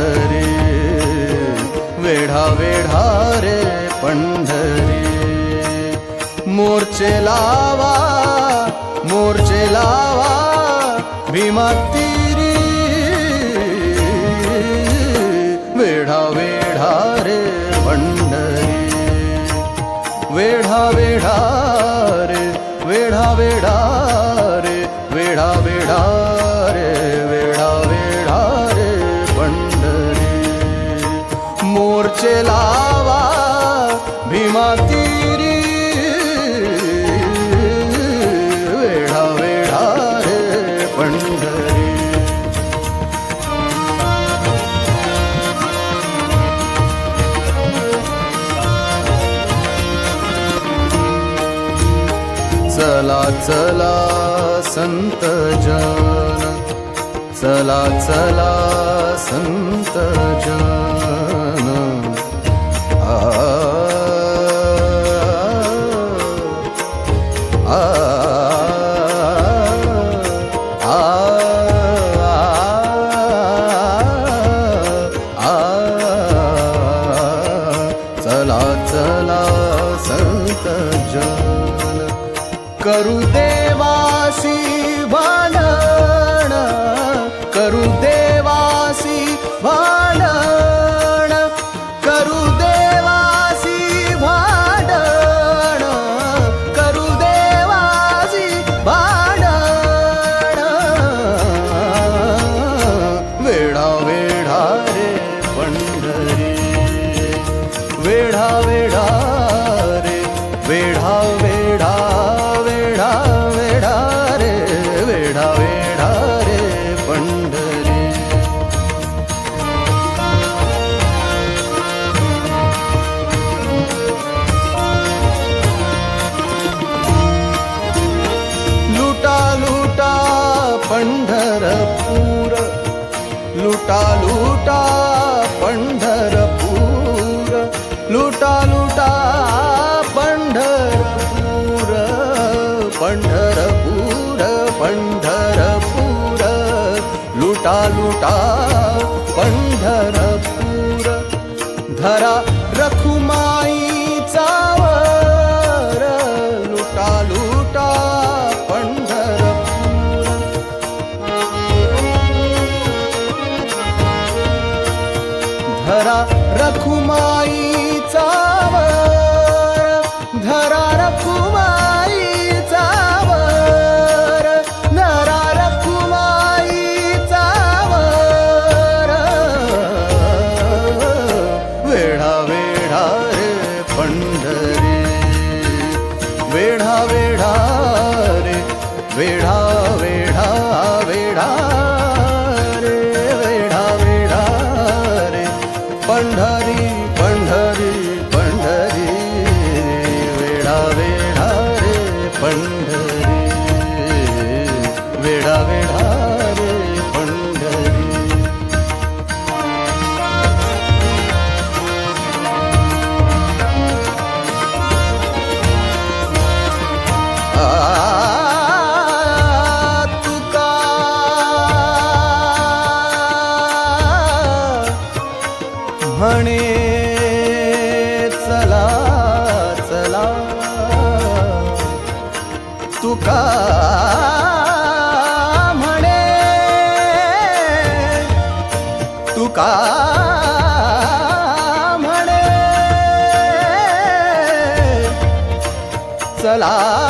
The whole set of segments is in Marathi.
पंढरी वेढा वेढा रे पंढरी. मोर्चे लावा मोर्चे लावा भीमाती पंढरी चला चला संत जन। चला चला संत जन। आ, आ, आ, संत जन करू देवासी भांडण करू देवासी भांडण करू देवासी भांडण करू देवासी भांडण वेढा वेढा रे पंढरी वेढा वेढा पंढरपूर लुटा लुटा पंढरपूर लुटा लुटा पंढरपूर पंढरपूर पंढरपूर लुटा लुटा पंढरपूर धरा धरा वेढा वेढा रे पंढरी वेढा वेढा चला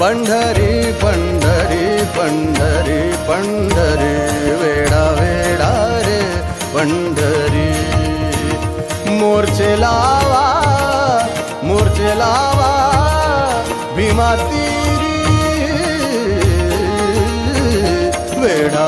पंढरी पंढरी पंढरी पंढरी वेडा वेडा रे पंढरी. मोर्चे लावा मोर्चे लावा भीमा वेडा